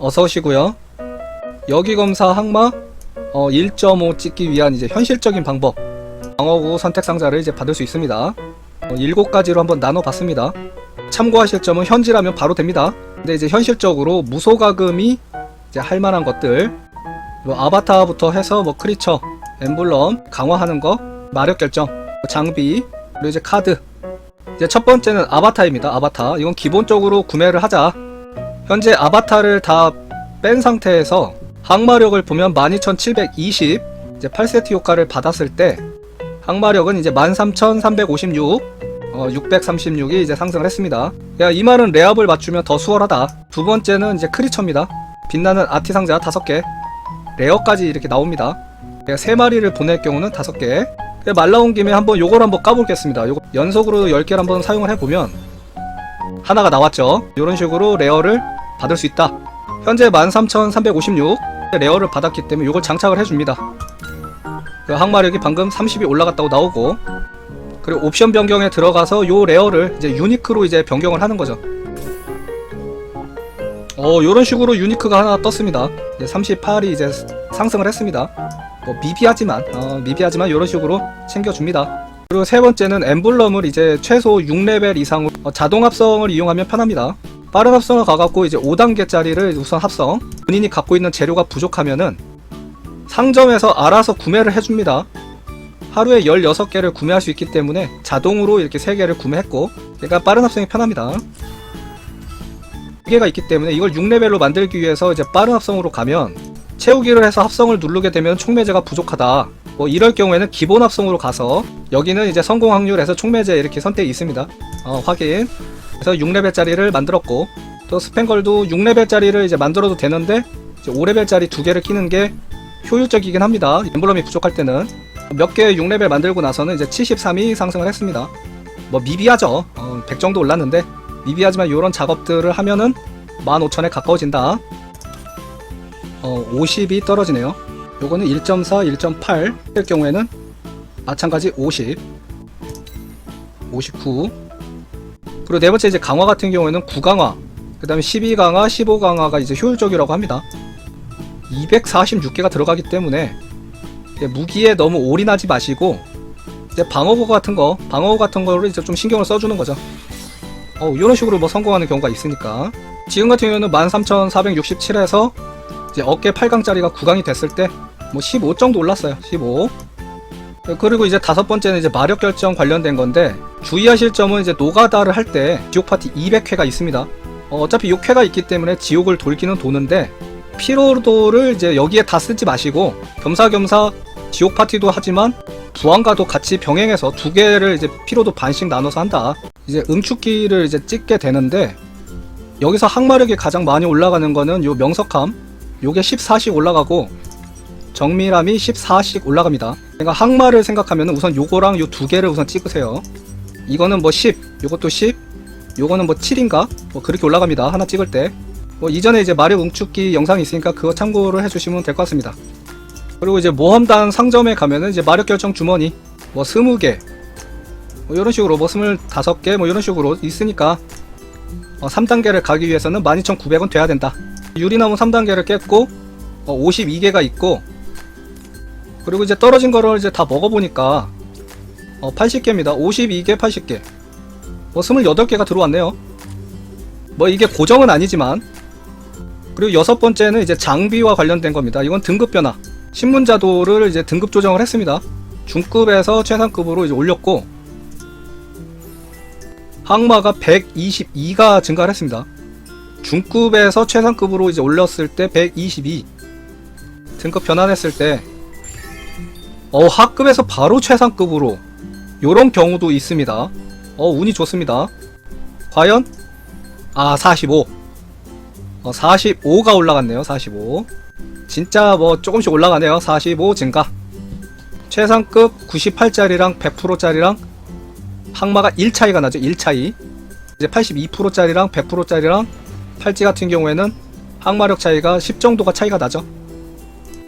어서 오시고요. 여기 검사 항마 어, 1.5 찍기 위한 이제 현실적인 방법 방어구 선택 상자를 이제 받을 수 있습니다. 어, 7가지로 한번 나눠 봤습니다. 참고하실 점은 현질하면 바로 됩니다. 근데 이제 현실적으로 무소가금이 이제 할 만한 것들 뭐 아바타부터 해서 뭐 크리처, 엠블럼 강화하는 거, 마력 결정, 장비, 그리고 이제 카드. 이제 첫 번째는 아바타입니다. 아바타. 이건 기본적으로 구매를 하자. 현재 아바타를 다 뺀 상태에서 항마력을 보면 12720 이제 8세트 효과를 받았을 때 항마력은 이제 13356 어, 636이 이제 상승을 했습니다. 야, 이 말은 레압을 맞추면 더 수월하다. 두 번째는 이제 크리처입니다. 빛나는 아티 상자 5개. 레어까지 이렇게 나옵니다. 제가 세 마리를 보낼 경우는 5개. 말 나온 김에 한번 요걸 한번 까보겠습니다. 요거 연속으로 10개를 한번 사용을 해보면 하나가 나왔죠. 이런 식으로 레어를 받을 수 있다. 현재 13356 레어를 받았기 때문에 이걸 장착을 해줍니다. 그 항마력이 방금 30이 올라갔다고 나오고 그리고 옵션 변경에 들어가서 요 레어를 이제 유니크로 이제 변경을 하는 거죠. 어, 요런 식으로 유니크가 하나 떴습니다. 이제 38이 이제 상승을 했습니다. 뭐 미비하지만, 어, 미비하지만 요런 식으로 챙겨줍니다. 그리고 세 번째는 엠블럼을 이제 최소 6레벨 이상으로 어, 자동 합성을 이용하면 편합니다. 빠른 합성을 가갖고 이제 5단계짜리를 우선 합성. 본인이 갖고 있는 재료가 부족하면은 상점에서 알아서 구매를 해줍니다. 하루에 16개를 구매할 수 있기 때문에 자동으로 이렇게 3개를 구매했고 얘가 빠른 합성이 편합니다. 2개가 있기 때문에 이걸 6레벨로 만들기 위해서 이제 빠른 합성으로 가면 채우기를 해서 합성을 누르게 되면 촉매제가 부족하다. 뭐 이럴 경우에는 기본 합성으로 가서 여기는 이제 성공 확률에서 촉매제 이렇게 선택이 있습니다. 어, 확인. 그래서 6레벨짜리를 만들었고 또 스팽걸도 6레벨짜리를 이제 만들어도 되는데 이제 5레벨짜리 두 개를 끼는 게 효율적이긴 합니다. 엠블럼이 부족할 때는 몇 개 6레벨 만들고 나서는 이제 73이 상승을 했습니다. 뭐 미비하죠. 어, 100 정도 올랐는데 미비하지만 이런 작업들을 하면은 15,000에 가까워진다. 어, 50이 떨어지네요. 요거는 1.4, 1.8일 경우에는 마찬가지 50, 59. 그리고 네 번째 이제 강화 같은 경우에는 9강화, 그 다음에 12강화, 15강화가 이제 효율적이라고 합니다. 246개가 들어가기 때문에 무기에 너무 올인하지 마시고 이제 방어구 같은 거, 방어구 같은 거를 이제 좀 신경을 써주는 거죠. 어, 이런 식으로 뭐 성공하는 경우가 있으니까. 지금 같은 경우는 13,467에서 이제 어깨 8강짜리가 9강이 됐을 때 뭐 15 정도 올랐어요. 15. 그리고 이제 다섯 번째는 이제 마력 결정 관련된 건데 주의하실 점은 이제 노가다를 할 때 지옥 파티 200회가 있습니다. 어, 차피 6회가 있기 때문에 지옥을 돌기는 도는데 피로도를 이제 여기에 다 쓰지 마시고 겸사겸사 지옥 파티도 하지만 부안과도 같이 병행해서 두 개를 이제 피로도 반씩 나눠서 한다. 이제 응축기를 이제 찍게 되는데 여기서 항마력이 가장 많이 올라가는 거는 요 명석함 요게 14씩 올라가고 정밀함이 14씩 올라갑니다. 그러니까 항마를 생각하면 우선 요거랑 요 두 개를 우선 찍으세요. 이거는 뭐 10, 요것도 10, 요거는 뭐 7인가? 뭐 그렇게 올라갑니다. 하나 찍을 때. 뭐 이전에 이제 마력 응축기 영상이 있으니까 그거 참고를 해주시면 될 것 같습니다. 그리고 이제 모험단 상점에 가면은 이제 마력 결정 주머니 뭐 20개 뭐 이런 식으로 뭐 25개 뭐 이런 식으로 있으니까 어, 3단계를 가기 위해서는 12,900원 돼야 된다. 유리나무 3단계를 깼고 어, 52개가 있고 그리고 이제 떨어진 거를 이제 다 먹어보니까 어, 80개입니다. 52개, 80개. 뭐 28개가 들어왔네요. 뭐 이게 고정은 아니지만 그리고 여섯 번째는 이제 장비와 관련된 겁니다. 이건 등급 변화. 신문자도를 이제 등급 조정을 했습니다. 중급에서 최상급으로 이제 올렸고 항마가 122가 증가를 했습니다. 중급에서 최상급으로 이제 올렸을 때 122. 등급 변환했을 때 어, 하급에서 바로 최상급으로 요런 경우도 있습니다. 어, 운이 좋습니다. 과연 아, 45. 어, 45가 올라갔네요. 45. 진짜 뭐 조금씩 올라가네요. 45 증가. 최상급 98짜리랑 100%짜리랑 항마가 1 차이가 나죠. 1 차이. 이제 82%짜리랑 100%짜리랑 팔찌 같은 경우에는 항마력 차이가 10 정도가 차이가 나죠.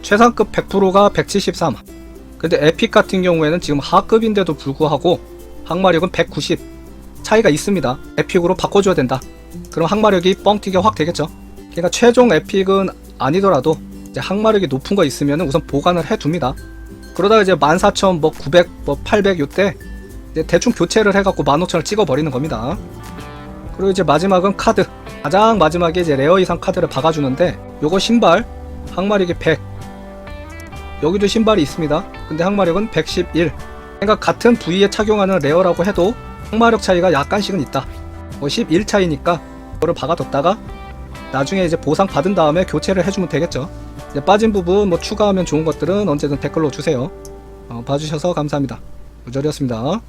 최상급 100%가 173. 근데 에픽 같은 경우에는 지금 하급인데도 불구하고 항마력은 190. 차이가 있습니다. 에픽으로 바꿔줘야 된다. 그럼 항마력이 뻥튀기 확 되겠죠. 그러니까 최종 에픽은 아니더라도 이제 항마력이 높은 거 있으면 우선 보관을 해둡니다. 그러다가 이제 14,000, 뭐 900, 뭐 800 요때 대충 교체를 해갖고 15,000을 찍어버리는 겁니다. 그리고 이제 마지막은 카드. 가장 마지막에 이제 레어 이상 카드를 박아주는데 요거 신발 항마력이 100. 여기도 신발이 있습니다. 근데 항마력은 111. 그러니까 같은 부위에 착용하는 레어라고 해도 항마력 차이가 약간씩은 있다. 뭐 11 차이니까 그거를 박아뒀다가 나중에 이제 보상 받은 다음에 교체를 해주면 되겠죠. 이제 빠진 부분 뭐 추가하면 좋은 것들은 언제든 댓글로 주세요. 어, 봐주셔서 감사합니다. 우절이었습니다.